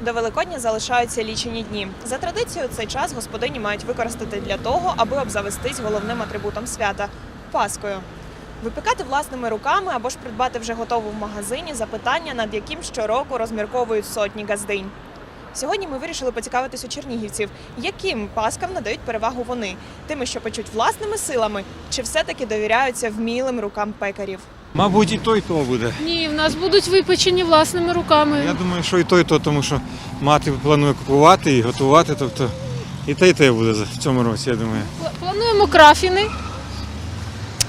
до Великодня залишаються лічені дні. За традицією, цей час господині мають використати для того, аби обзавестись головним атрибутом свята паскою. Випікати власними руками або ж придбати вже готову в магазині запитання, над яким щороку розмірковують сотні газдинь. Сьогодні ми вирішили поцікавитись у чернігівців, яким паскам надають перевагу вони, тими, що печуть власними силами, чи все-таки довіряються вмілим рукам пекарів. Мабуть, і то, і то буде. Ні, в нас будуть випечені власними руками. Я думаю, що і то, і то, тому що мати планує купувати і готувати, тобто і те, і те буде в цьому році, я думаю. Плануємо крафіни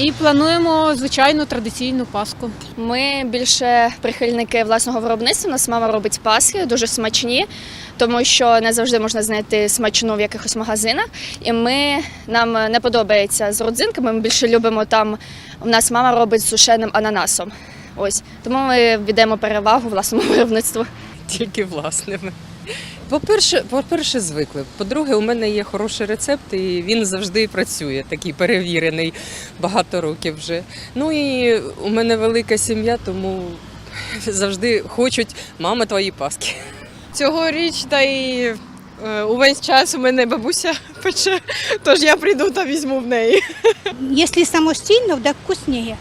і плануємо звичайну традиційну паску. Ми більше прихильники власного виробництва. У нас мама робить паски, дуже смачні, тому що не завжди можна знайти смачну в якихось магазинах. І ми нам не подобається з родзинками. Ми більше любимо там. У нас мама робить з сушеним ананасом. Ось тому ми віддаємо перевагу власному виробництву. тільки власними. По-перше, по-перше, звикли. По-друге, у мене є хороший рецепт, і він завжди працює, такий перевірений багато років вже. Ну і у мене велика сім'я, тому завжди хочуть мама твої паски. Цьогоріч та й е, увесь час у мене бабуся пече, тож я прийду та візьму в неї. Если самостійно, так вкусніше.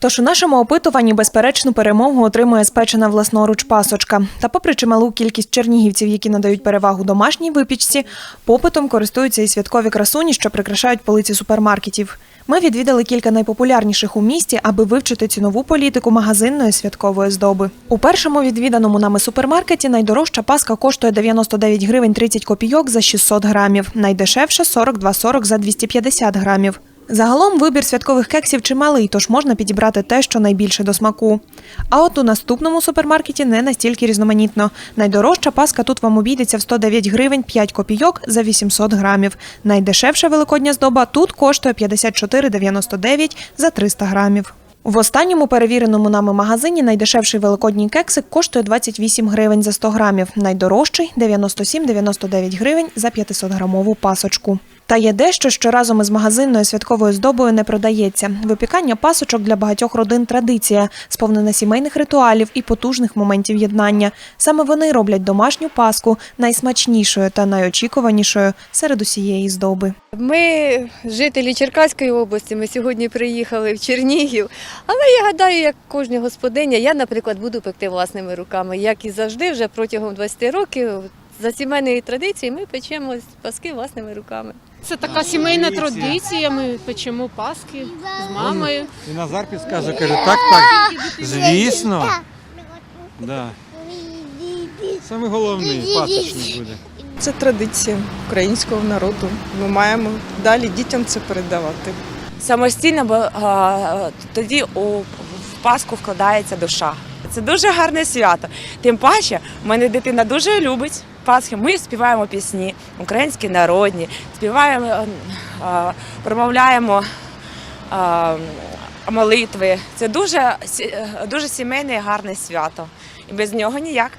Тож у нашому опитуванні безперечну перемогу отримує спечена власноруч пасочка. Та попри чималу кількість чернігівців, які надають перевагу домашній випічці, попитом користуються і святкові красуні, що прикрашають полиці супермаркетів. Ми відвідали кілька найпопулярніших у місті, аби вивчити цінову політику магазинної святкової здоби. У першому відвіданому нами супермаркеті найдорожча паска коштує 99 гривень 30 копійок за 600 грамів, найдешевша 42,40 за 250 грамів. Загалом вибір святкових кексів чималий, тож можна підібрати те, що найбільше до смаку. А от у наступному супермаркеті не настільки різноманітно. Найдорожча паска тут вам обійдеться в 109 гривень 5 копійок за 800 грамів. Найдешевша великодня здоба тут коштує 54,99 за 300 грамів. В останньому перевіреному нами магазині найдешевший великодній кексик коштує 28 гривень за 100 грамів, найдорожчий 97,99 гривень за 500 грамову пасочку. Та є дещо, що разом із магазинною святковою здобою не продається. Випікання пасочок для багатьох родин традиція, сповнена сімейних ритуалів і потужних моментів єднання. Саме вони роблять домашню паску найсмачнішою та найочікуванішою серед усієї здоби. Ми жителі Черкаської області. Ми сьогодні приїхали в Чернігів. Але я гадаю, як кожна господиня, я, наприклад, буду пекти власними руками. Як і завжди, вже протягом 20 років за сімейною традицією ми печемо паски власними руками. Це така сімейна традиція. Ми печемо паски з мамою. І Назар підскаже, каже, так, так, звісно. Да. Саме головний пасочник буде. Це традиція українського народу. Ми маємо далі дітям це передавати. самостійно, бо а, тоді у в Пасху вкладається душа. Це дуже гарне свято. Тим паче, в мене дитина дуже любить Пасхи. Ми співаємо пісні, українські народні, співаємо, е, промовляємо молитви. Це дуже, е, дуже сімейне і гарне свято. І без нього ніяк.